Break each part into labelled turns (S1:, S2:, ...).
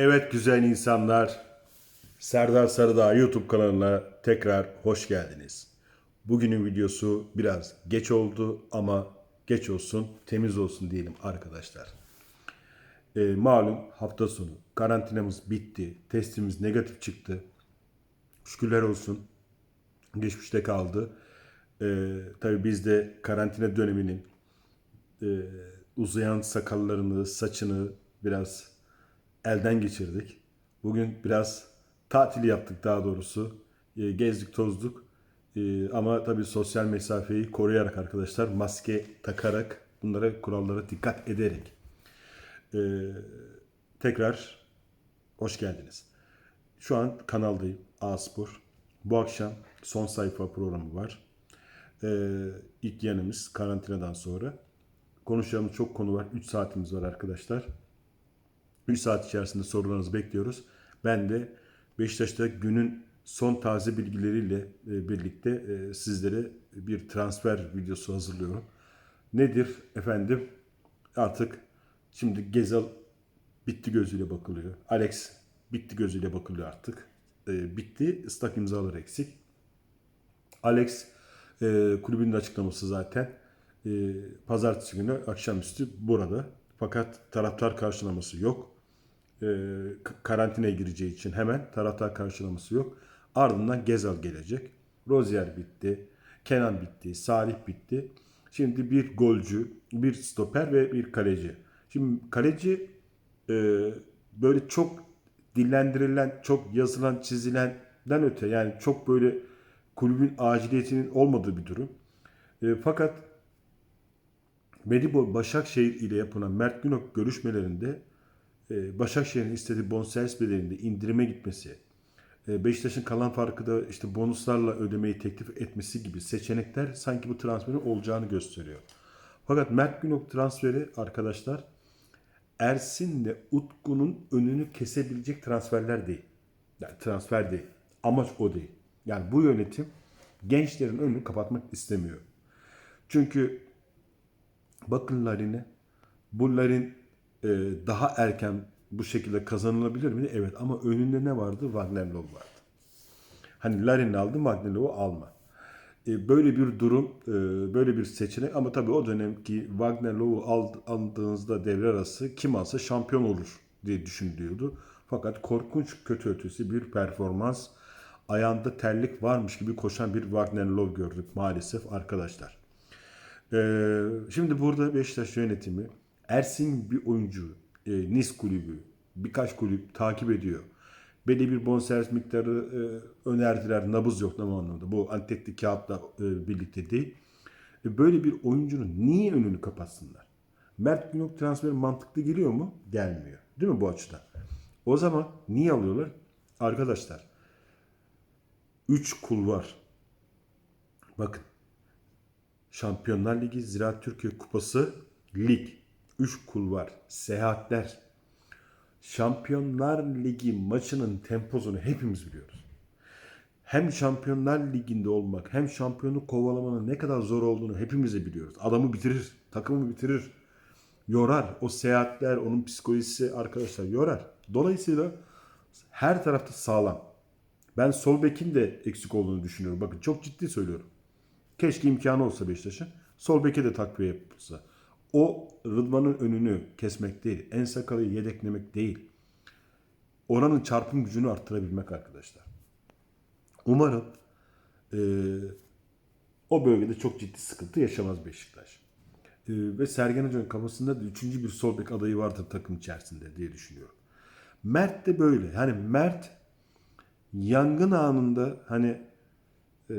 S1: Evet güzel insanlar, Serdar Sarıdağ YouTube kanalına tekrar hoş geldiniz. Bugünün videosu biraz geç oldu ama geç olsun, temiz olsun diyelim arkadaşlar. Ee, malum hafta sonu karantinamız bitti, testimiz negatif çıktı. Şükürler olsun geçmişte kaldı. Ee, tabii biz de karantina döneminin e, uzayan sakallarını, saçını biraz elden geçirdik. Bugün biraz tatil yaptık daha doğrusu. E, gezdik, tozduk. E, ama tabii sosyal mesafeyi koruyarak arkadaşlar, maske takarak, bunlara kurallara dikkat ederek. E, tekrar hoş geldiniz. Şu an kanaldayım, A-Spor. Bu akşam son sayfa programı var. E, ilk yanımız karantinadan sonra. Konuşacağımız çok konu var. 3 saatimiz var arkadaşlar. 3 saat içerisinde sorularınızı bekliyoruz. Ben de Beşiktaş'ta günün son taze bilgileriyle e, birlikte e, sizlere bir transfer videosu hazırlıyorum. Nedir efendim? Artık şimdi Gezal bitti gözüyle bakılıyor. Alex bitti gözüyle bakılıyor artık. E, bitti. ıslak imzalar eksik. Alex kulübün de açıklaması zaten pazartesi günü akşamüstü burada. Fakat taraftar karşılaması yok. E, karantinaya gireceği için hemen taraftar karşılaması yok. Ardından Gezal gelecek. Rozier bitti. Kenan bitti. Salih bitti. Şimdi bir golcü, bir stoper ve bir kaleci. Şimdi kaleci e, böyle çok dillendirilen, çok yazılan, çizilenden öte yani çok böyle kulübün aciliyetinin olmadığı bir durum. E, fakat Medipol Başakşehir ile yapılan Mert Günok görüşmelerinde Başakşehir'in istediği bonservis bedelinde indirime gitmesi, e, Beşiktaş'ın kalan farkı da işte bonuslarla ödemeyi teklif etmesi gibi seçenekler sanki bu transferin olacağını gösteriyor. Fakat Mert Günok transferi arkadaşlar Ersin'le Utku'nun önünü kesebilecek transferler değil. Yani transfer değil. Amaç o değil. Yani bu yönetim gençlerin önünü kapatmak istemiyor. Çünkü bakın Larin'e. Bu Larin e, daha erken bu şekilde kazanılabilir miydi? Evet ama önünde ne vardı? Wagner Love vardı. Hani Larin'i aldın Wagner Love'u alma. E, böyle bir durum, e, böyle bir seçenek ama tabii o dönemki Wagner Love'u ald- aldığınızda devre arası kim alsa şampiyon olur diye düşünülüyordu. Fakat korkunç kötü ötesi bir performans, ayağında terlik varmış gibi koşan bir Wagner Love gördük maalesef arkadaşlar. Ee, şimdi burada Beşiktaş yönetimi Ersin bir oyuncu, e, Nice kulübü, birkaç kulüp takip ediyor. Belli bir bonservis miktarı e, önerdiler. Nabız yok tam anlamda. Bu antetli kağıtla e, birlikte değil. E, böyle bir oyuncunun niye önünü kapatsınlar? Mert Günok transferi mantıklı geliyor mu? Gelmiyor. Değil mi bu açıdan? O zaman niye alıyorlar? Arkadaşlar 3 kul var. Bakın Şampiyonlar Ligi, Ziraat Türkiye Kupası, lig, 3 kulvar, seyahatler. Şampiyonlar Ligi maçının temposunu hepimiz biliyoruz. Hem Şampiyonlar Ligi'nde olmak hem şampiyonu kovalamanın ne kadar zor olduğunu hepimiz de biliyoruz. Adamı bitirir, takımı bitirir, yorar. O seyahatler, onun psikolojisi arkadaşlar yorar. Dolayısıyla her tarafta sağlam. Ben sol bekin de eksik olduğunu düşünüyorum. Bakın çok ciddi söylüyorum. Keşke imkanı olsa Beşiktaş'ın. Sol beke de takviye yapılsa. O Rıdvan'ın önünü kesmek değil. En sakalıyı yedeklemek değil. Oranın çarpım gücünü arttırabilmek arkadaşlar. Umarım eee, o bölgede çok ciddi sıkıntı yaşamaz Beşiktaş. Eee, ve Sergen Hoca'nın kafasında da üçüncü bir sol bek adayı vardır takım içerisinde diye düşünüyorum. Mert de böyle. Hani Mert yangın anında hani e,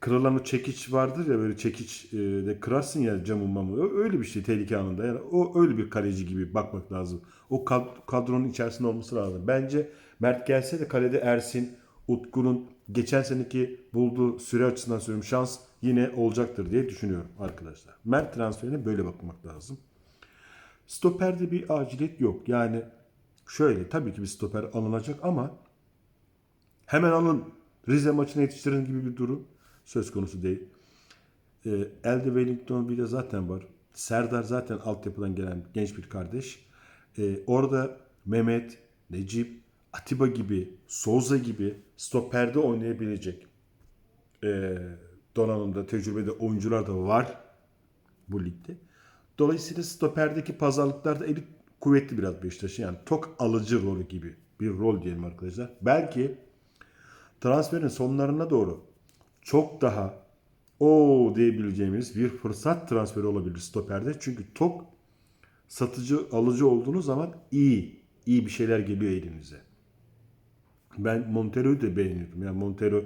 S1: kırılan o çekiç vardır ya böyle çekiç e, de kırarsın ya camı mamı. Öyle bir şey tehlike anında. Yani o öyle bir kaleci gibi bakmak lazım. O kad- kadronun içerisinde olması lazım. Bence Mert gelse de kalede Ersin, Utku'nun geçen seneki bulduğu süre açısından söylüyorum şans yine olacaktır diye düşünüyorum arkadaşlar. Mert transferine böyle bakmak lazım. Stoperde bir aciliyet yok. Yani şöyle tabii ki bir stoper alınacak ama hemen alın Rize maçına yetiştirin gibi bir durum söz konusu değil. Ee, elde Wellington bir de zaten var. Serdar zaten altyapıdan gelen genç bir kardeş. Ee, orada Mehmet, Necip, Atiba gibi, Souza gibi stoperde oynayabilecek e, donanımda tecrübede oyuncular da var bu ligde. Dolayısıyla stoperdeki pazarlıklarda eli kuvvetli biraz Beşiktaş'ın. Yani tok alıcı rolü gibi bir rol diyelim arkadaşlar. Belki transferin sonlarına doğru çok daha o diyebileceğimiz bir fırsat transferi olabilir stoperde. Çünkü tok satıcı alıcı olduğunuz zaman iyi iyi bir şeyler geliyor elinize. Ben Montero'yu da beğeniyorum. Yani Montero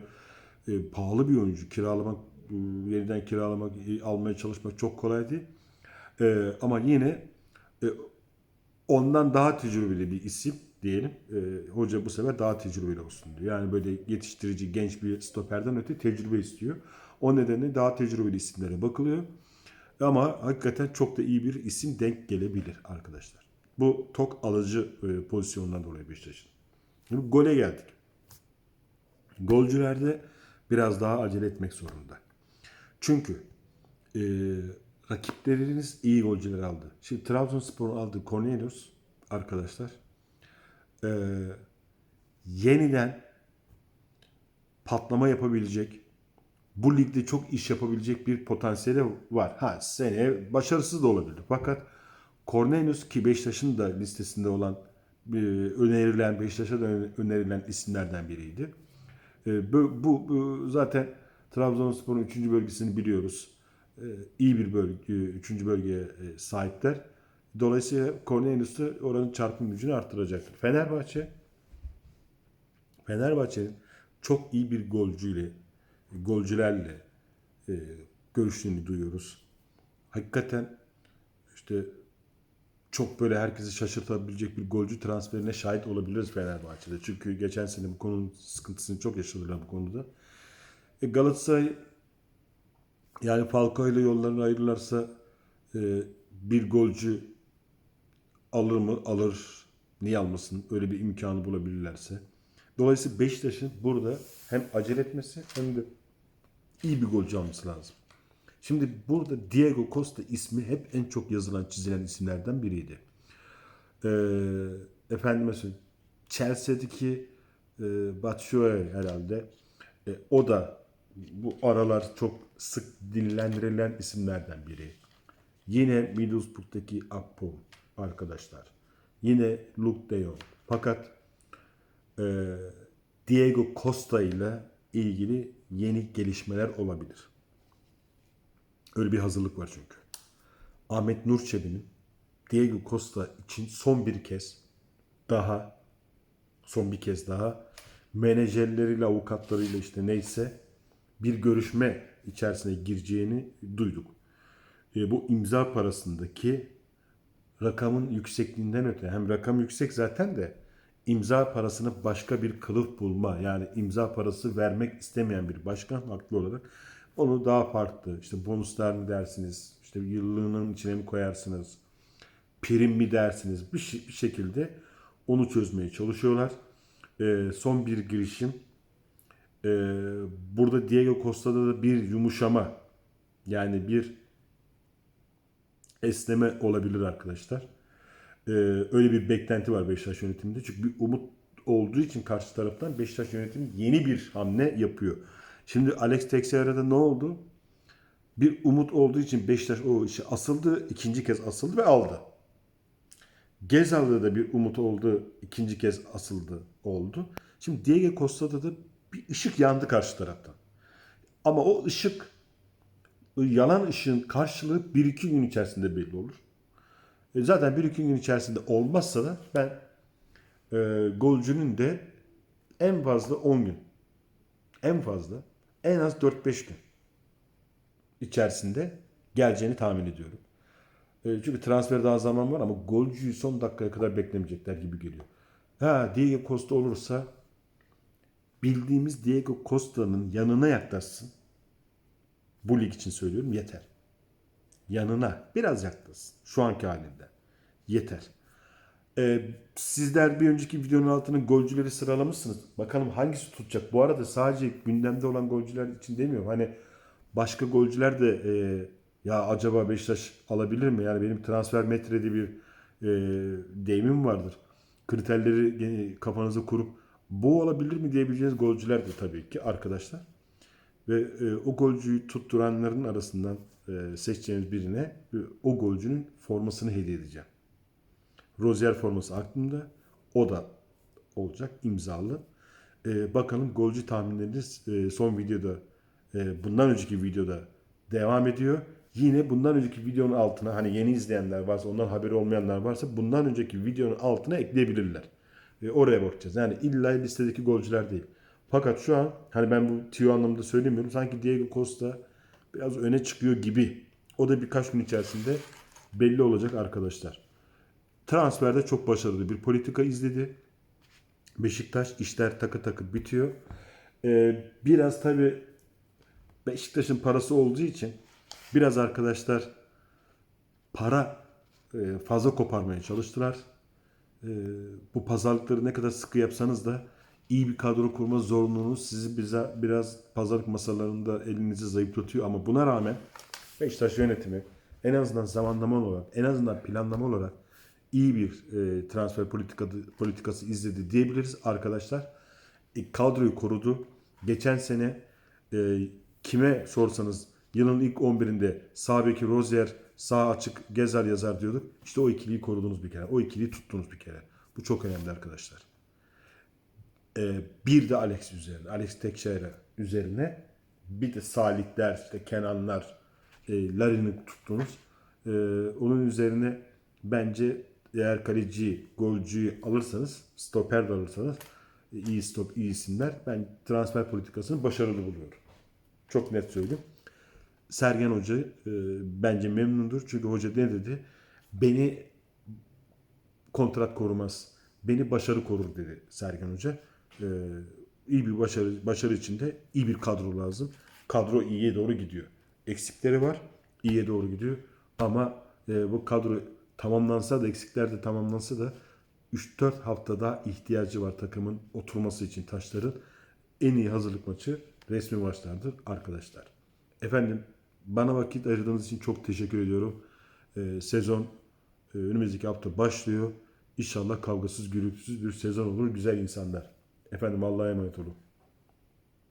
S1: e, pahalı bir oyuncu. Kiralamak, e, yeniden kiralamak, e, almaya çalışmak çok kolay değil. E, ama yine e, ondan daha tecrübeli bir isim diyelim. E, hoca bu sefer daha tecrübeli olsun diyor. Yani böyle yetiştirici genç bir stoperden öte tecrübe istiyor. O nedenle daha tecrübeli isimlere bakılıyor. Ama hakikaten çok da iyi bir isim denk gelebilir arkadaşlar. Bu tok alıcı e, pozisyonundan dolayı Beşiktaş'ın. Şimdi gole geldik. Golcülerde biraz daha acele etmek zorunda. Çünkü e, rakipleriniz iyi golcüler aldı. Şimdi Trabzonspor'un aldığı Cornelius arkadaşlar e, yeniden patlama yapabilecek bu ligde çok iş yapabilecek bir potansiyeli var. Ha seneye başarısız da olabilir. Fakat Cornelius ki Beşiktaş'ın da listesinde olan e, önerilen Beşiktaş'a da önerilen isimlerden biriydi. E, bu, bu, bu zaten Trabzonspor'un 3. bölgesini biliyoruz. E, iyi bir bölge, 3. bölgeye sahipler. Dolayısıyla Cornelius da oranın çarpım gücünü arttıracaktır. Fenerbahçe Fenerbahçe'nin çok iyi bir golcüyle, golcülerle e, görüştüğünü duyuyoruz. Hakikaten işte çok böyle herkesi şaşırtabilecek bir golcü transferine şahit olabiliriz Fenerbahçe'de. Çünkü geçen sene bu konunun sıkıntısını çok yaşadılar bu konuda. E Galatasaray yani Falcao ile yollarını ayırırlarsa e, bir golcü alır mı? Alır. Niye almasın? Öyle bir imkanı bulabilirlerse. Dolayısıyla Beşiktaş'ın burada hem acele etmesi hem de iyi bir golcü alması lazım. Şimdi burada Diego Costa ismi hep en çok yazılan çizilen isimlerden biriydi. Ee, efendime söyleyeyim Chelsea'deki e, Batshuayi herhalde e, o da bu aralar çok sık dillendirilen isimlerden biri. Yine Middlesbrough'taki Akpo arkadaşlar. Yine Luke de Jong. Fakat e, Diego Costa ile ilgili yeni gelişmeler olabilir. Öyle bir hazırlık var çünkü. Ahmet Nur Çebi'nin Diego Costa için son bir kez daha son bir kez daha menajerleriyle, avukatlarıyla işte neyse bir görüşme içerisine gireceğini duyduk. E, bu imza parasındaki rakamın yüksekliğinden öte. Hem rakam yüksek zaten de imza parasını başka bir kılıf bulma yani imza parası vermek istemeyen bir başkan haklı olarak onu daha farklı. İşte bonuslar mı dersiniz? İşte yıllığının içine mi koyarsınız? Prim mi dersiniz? Bir, bir şekilde onu çözmeye çalışıyorlar. Ee, son bir girişim. Ee, burada Diego Costa'da da bir yumuşama yani bir esneme olabilir arkadaşlar. Ee, öyle bir beklenti var Beşiktaş yönetiminde. Çünkü bir umut olduğu için karşı taraftan Beşiktaş yönetimi yeni bir hamle yapıyor. Şimdi Alex Teixeira'da ne oldu? Bir umut olduğu için Beşiktaş o işi asıldı. ikinci kez asıldı ve aldı. Gezal'da da bir umut oldu. ikinci kez asıldı oldu. Şimdi Diego Costa'da da bir ışık yandı karşı taraftan. Ama o ışık yanan ışığın karşılığı 1-2 gün içerisinde belli olur. E zaten 1-2 gün içerisinde olmazsa da ben e, golcünün de en fazla 10 gün en fazla en az 4-5 gün içerisinde geleceğini tahmin ediyorum. E, çünkü transfer daha zaman var ama golcüyü son dakikaya kadar beklemeyecekler gibi geliyor. Ha Diego Costa olursa bildiğimiz Diego Costa'nın yanına yaklaşsın. Bu lig için söylüyorum yeter. Yanına biraz yaklaşsın. Şu anki halinde. Yeter. Ee, sizler bir önceki videonun altına golcüleri sıralamışsınız. Bakalım hangisi tutacak. Bu arada sadece gündemde olan golcüler için demiyorum. Hani başka golcüler de e, ya acaba Beşiktaş alabilir mi? Yani benim transfer metrede bir e, deyimim vardır. kriterleri kafanıza kurup bu olabilir mi diyebileceğiniz golcüler de tabii ki arkadaşlar. Ve e, o golcüyü tutturanların arasından e, seçeceğiniz birine e, o golcünün formasını hediye edeceğim. Rozier forması aklımda. O da olacak imzalı. E, bakalım golcü tahminleriniz e, son videoda e, bundan önceki videoda devam ediyor. Yine bundan önceki videonun altına hani yeni izleyenler varsa ondan haberi olmayanlar varsa bundan önceki videonun altına ekleyebilirler. E, oraya bakacağız. Yani illa listedeki golcüler değil. Fakat şu an hani ben bu tüyo anlamında söylemiyorum. Sanki Diego Costa biraz öne çıkıyor gibi. O da birkaç gün içerisinde belli olacak arkadaşlar. Transferde çok başarılı bir politika izledi. Beşiktaş işler takı takı bitiyor. Ee, biraz tabi Beşiktaş'ın parası olduğu için biraz arkadaşlar para e, fazla koparmaya çalıştılar. E, bu pazarlıkları ne kadar sıkı yapsanız da iyi bir kadro kurma zorunluluğunuz sizi bize biraz pazarlık masalarında elinizi zayıflatıyor ama buna rağmen Beşiktaş yönetimi en azından zamanlama olarak, en azından planlama olarak iyi bir e, transfer politikası, politikası izledi diyebiliriz arkadaşlar. E, kadroyu korudu. Geçen sene e, kime sorsanız yılın ilk 11'inde sağ beki Rozier, sağ açık Gezer yazar diyorduk. İşte o ikiliyi korudunuz bir kere. O ikiliyi tuttunuz bir kere. Bu çok önemli arkadaşlar. E, bir de Alex üzerine, Alex Tekşehir'e üzerine bir de Salihler, işte Kenanlar, e, Larin'i tuttunuz. E, onun üzerine bence eğer kaleci, golcüyü alırsanız, stoper de alırsanız e, iyi stop, iyi isimler. Ben transfer politikasını başarılı buluyorum. Çok net söyleyeyim. Sergen Hoca e, bence memnundur. Çünkü hoca ne dedi? Beni kontrat korumaz. Beni başarı korur dedi Sergen Hoca. E, iyi bir başarı başarı içinde iyi bir kadro lazım. Kadro iyiye doğru gidiyor. Eksikleri var. iyiye doğru gidiyor. Ama e, bu kadro tamamlansa da eksikler de tamamlansa da 3-4 hafta daha ihtiyacı var takımın oturması için taşların. En iyi hazırlık maçı resmi maçlardır arkadaşlar. Efendim bana vakit ayırdığınız için çok teşekkür ediyorum. Ee, sezon e, önümüzdeki hafta başlıyor. İnşallah kavgasız gürültüsüz bir sezon olur. Güzel insanlar. Efendim Allah'a emanet olun.